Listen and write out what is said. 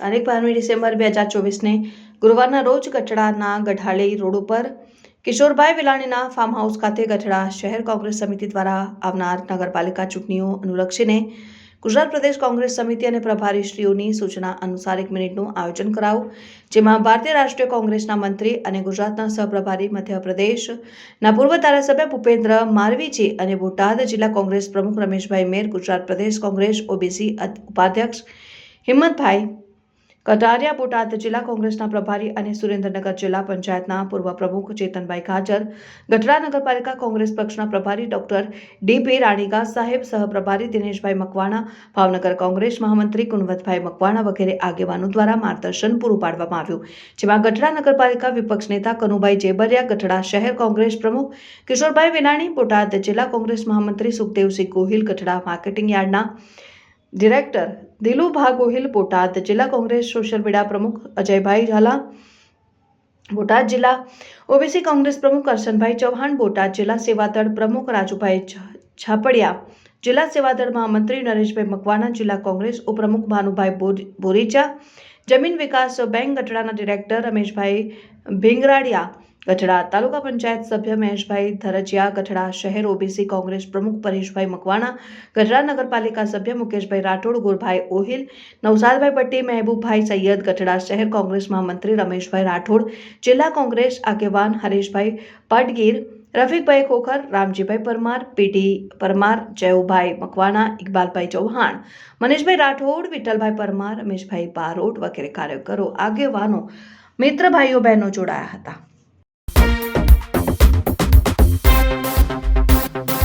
તારીખ બારમી ડિસેમ્બર બે હજાર ચોવીસને ગુરુવારના રોજ ગઢડાના ગઢાળી રોડ ઉપર કિશોરભાઈ વિલાણીના ફાર્મ હાઉસ ખાતે ગઢડા શહેર કોંગ્રેસ સમિતિ દ્વારા આવનાર નગરપાલિકા ચૂંટણીઓ અનુલક્ષીને ગુજરાત પ્રદેશ કોંગ્રેસ સમિતિ અને પ્રભારીશ્રીઓની સૂચના અનુસાર એક મિનિટનું આયોજન કરાવું, જેમાં ભારતીય રાષ્ટ્રીય કોંગ્રેસના મંત્રી અને ગુજરાતના સહપ્રભારી મધ્યપ્રદેશના પૂર્વ ધારાસભ્ય ભૂપેન્દ્ર મારવીજી અને બોટાદ જિલ્લા કોંગ્રેસ પ્રમુખ રમેશભાઈ મેર, ગુજરાત પ્રદેશ કોંગ્રેસ ઓબીસી ઉપાધ્યક્ષ હિંમતભાઈ કટારિયા બોટાદ જિલ્લા કોંગ્રેસના પ્રભારી અને સુરેન્દ્રનગર જિલ્લા પંચાયતના પૂર્વ પ્રમુખ ચેતનભાઈ ખાચર, ગઢડા નગરપાલિકા કોંગ્રેસ પક્ષના પ્રભારી ડોક્ટર ડીપી રાણીકા સાહેબ સહપ્રભારી દિનેશભાઈ મકવાણા, ભાવનગર કોંગ્રેસ મહામંત્રી ગુણવંતભાઈ મકવાણા વગેરે આગેવાનો દ્વારા માર્ગદર્શન પૂરું પાડવામાં આવ્યું. જેમાં ગઢડા નગરપાલિકા વિપક્ષ નેતા કનુભાઈ જેબરિયા, ગઢડા શહેર કોંગ્રેસ પ્રમુખ કિશોરભાઈ વિનાણી, બોટાદ જિલ્લા કોંગ્રેસ મહામંત્રી સુખદેવસિંહ ગોહિલ, ગઢડા માર્કેટિંગ યાર્ડના ડિરેક્ટર દિલુભા ગોહિલ બોટાદ જિલ્લા કોંગ્રેસ સોશિયલ મીડિયા પ્રમુખ અજયભાઈ ઝાલા બોટાદ જિલ્લા ઓબીસી કોંગ્રેસ પ્રમુખ કરશનભાઈ ચૌહાણ બોટાદ જિલ્લા સેવાદળ પ્રમુખ રાજુભાઈ છાપડિયા જિલ્લા સેવાદળ મહામંત્રી નરેશભાઈ મકવાણા જિલ્લા કોંગ્રેસ ઉપપ્રમુખ ભાનુભાઈ બોર- બોરીચા જમીન વિકાસ બેંક ગઢડાના ડિરેક્ટર રમેશભાઈ ભીંગરાડિયા ગઢડા તાલુકા પંચાયત સભ્ય મહેશભાઈ ધરજિયા કઠડા શહેર ઓબીસી કોંગ્રેસ પ્રમુખ પરેશભાઈ મકવાણા કઠડા નગરપાલિકા સભ્ય મુકેશભાઈ રાઠોડ, ગુરભાઈ ઓહિલ, નવસાદભાઈ પટ્ટી, મહેબૂબભાઈ સૈયદ કઠડા શહેર કોંગ્રેસ મહામંત્રી રમેશભાઈ રાઠોડ, જિલ્લા કોંગ્રેસ આગેવાન હરેશભાઈ પાટગીર, રફીકભાઈ ખોખર, રામજીભાઈ પરમાર, પીટી પરમાર, જયુભાઈ મકવાણા, ઇકબાલભાઈ ચૌહાણ, મનીષભાઈ રાઠોડ, વિઠ્ઠલભાઈ પરમાર, રમેશભાઈ બારોટ વગેરે કાર્યકરો, આગેવાનો, મિત્ર ભાઈઓ બહેનો જોડાયા હતા.